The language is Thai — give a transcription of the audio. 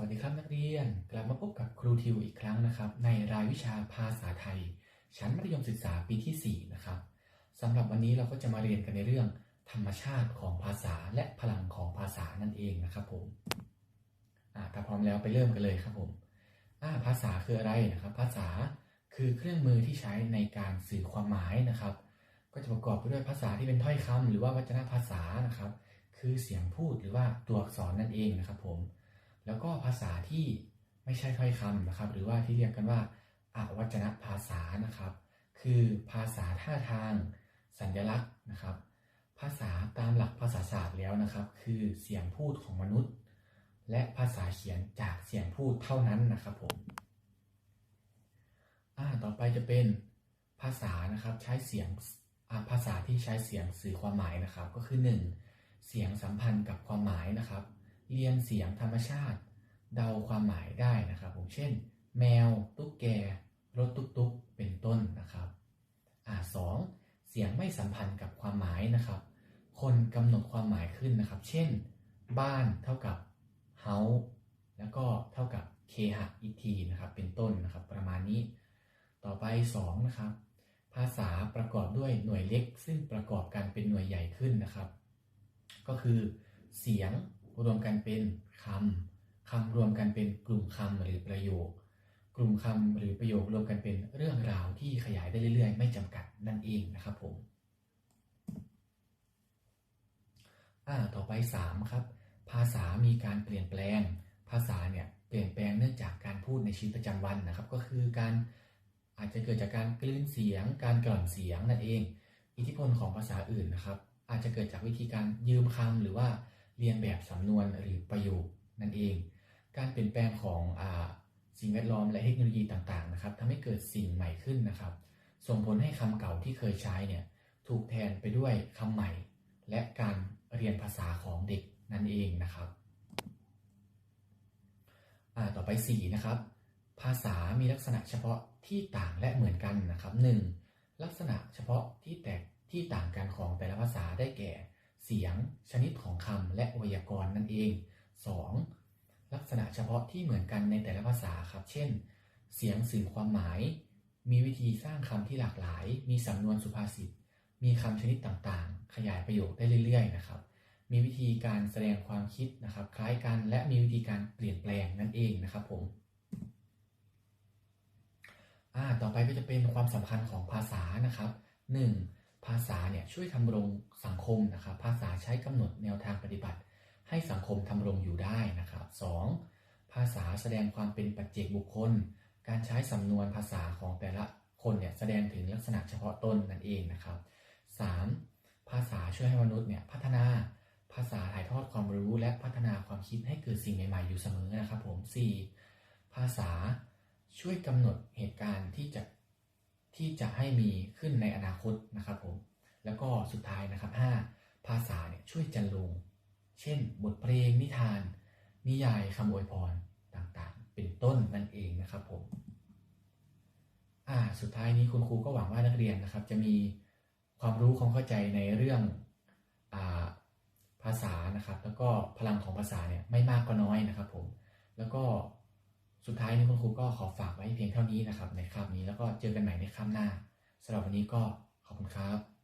วัสดีครับนักเรียนกลับมาพบกับครูทิวอีกครั้งนะครับ ในรายวิชาภาษาไทย ชั้นมัธยมศึกษาปีที่ 4 นะครับสำหรับวันนี้เราก็จะมาเรียนกันในเรื่อง ธรรมชาติของภาษาและพลังของภาษานั่นเองนะครับผมถ้าพร้อมแล้วไปเริ่มกันเลยครับผมภาษาคืออะไรนะครับ ภาษาคือเครื่องมือที่ใช้ในการสื่อความหมายนะครับ ก็จะประกอบไปด้วยภาษาที่เป็นถ้อยคำหรือว่าวัจนภาษานะครับ คือเสียงพูดหรือว่าตัวอักษรนั่นเองนะครับผม แล้วก็ภาษาที่ไม่ใช่ถ้อยคำนะครับ หรือว่าที่เรียกกันว่าอวัจนภาษานะครับ คือภาษาท่าทาง สัญลักษณ์นะครับ ภาษาตามหลักภาษาศาสตร์แล้วนะครับ คือเสียงพูดของมนุษย์ และภาษาเขียนจากเสียงพูดเท่านั้นนะครับผมอ่าต่อไปจะเป็นภาษานะครับใช้เสียงภาษาที่ใช้เสียงสื่อความหมายนะครับ ก็คือ 1. เสียงสัมพันธ์กับความหมายนะครับ เรียนเสียงธรรมชาติ เดาความหมายได้นะครับผมเช่น แมว ตุ๊กแก รถตุ๊กตุ๊กเป็นต้นนะครับอ่าสองเสียงไม่สัมพันธ์กับความหมายนะครับ คนกำหนดความหมายขึ้นนะครับ เช่น บ้านเท่ากับ house แล้วก็เท่ากับเคหะอีกทีนะครับ เป็นต้นนะครับ ประมาณนี้ ต่อไป2นะครับ ภาษาประกอบด้วยหน่วยเล็ก ซึ่งประกอบกันเป็นหน่วยใหญ่ขึ้นนะครับ ก็คือ เสียง รวมกันเป็นคำคำรวมกันเป็นกลุ่มคำหรือประโยค กลุ่มคำหรือประโยครวมกันเป็นเรื่องราวที่ขยายได้เรื่อย ๆ ไม่จำกัดนั่นเองนะครับผมต่อไป 3 ครับ ภาษามีการเปลี่ยนแปลง ภาษาเนี่ยเปลี่ยนแปลงเนื่องจากการพูดในชีวิตประจำวันนะครับ ก็คือการอาจจะเกิดจากการกลืนเสียง การกล่อนเสียงนั่นเอง อิทธิพลของภาษาอื่นนะครับ อาจจะเกิดจากวิธีการยืมคำหรือว่า เรียนแบบสำนวนหรือประโยคนั่นเอง การเปลี่ยนแปลงของอสิ่งแวดล้อมและเทคโนโลยีต่างๆนะครับทำให้เกิดสิ่งใหม่ขึ้นนะครับ ส่งผลให้คำเก่าที่เคยใช้เนี่ยถูกแทนไปด้วยคำใหม่ และการเรียนภาษาของเด็กนั่นเองนะครับต่อไป 4 นะครับ ภาษามีลักษณะเฉพาะที่ต่างและเหมือนกันนะครับ 1. ลักษณะเฉพาะที่แตกที่ต่างกันของแต่ละภาษาได้แก่ เสียง ชนิดของคำและไวยากรณ์นั่นเอง 2. ลักษณะเฉพาะที่เหมือนกันในแต่ละภาษาครับ เช่น เสียงสื่อความหมาย มีวิธีสร้างคำที่หลากหลาย มีสำนวนสุภาษิต มีคำชนิดต่างๆ ขยายประโยคได้เรื่อย ๆ นะครับ มีวิธีการแสดงความคิดนะครับ คล้ายกัน และมีวิธีการเปลี่ยนแปลงนั่นเองนะครับผมอ่าต่อไปก็จะเป็นความสำคัญของภาษานะครับ 1. ภาษาเนี่ยช่วยทำรงสังคมนะครับภาษาใช้กำหนดแนวทางปฏิบัติ ให้สังคมทำรงอยู่ได้นะครับ 2. ภาษาแสดงความเป็นปัจเจกบุคคล การใช้สำนวนภาษาของแต่ละคนเนี่ยแสดงถึงลักษณะเฉพาะตนนั่นเองนะครับ 3. ภาษาช่วยให้มนุษย์เนี่ยพัฒนาภาษาถ่ายทอดความรู้และพัฒนาความคิดให้เกิดสิ่งใหม่ๆอยู่เสมอนะครับผม 4. ภาษาช่วยกำหนดเหตุการณ์ที่จะ ที่จะให้มีขึ้นในอนาคตนะครับผมแล้วก็สุดท้ายนะครับ 5. ภาษาเนี่ยช่วยจันลง เช่น บทเพลงนิทาน นิยายคำอวยพรต่างๆ เป็นต้นนั่นเองนะครับผมอ่าสุดท้ายนี้คุณครูก็หวังว่านักเรียนนะครับ จะมีความรู้ความเข้าใจในเรื่องอ่าภาษานะครับ แล้วก็พลังของภาษาเนี่ยไม่มากก็น้อยนะครับผมแล้วก็ สุดท้ายนี้คุณครูก็ขอฝากไว้เพียงเท่านี้นะครับในคาบนี้แล้วก็เจอกันใหม่ในคาบหน้าสำหรับวันนี้ก็ขอบคุณครับ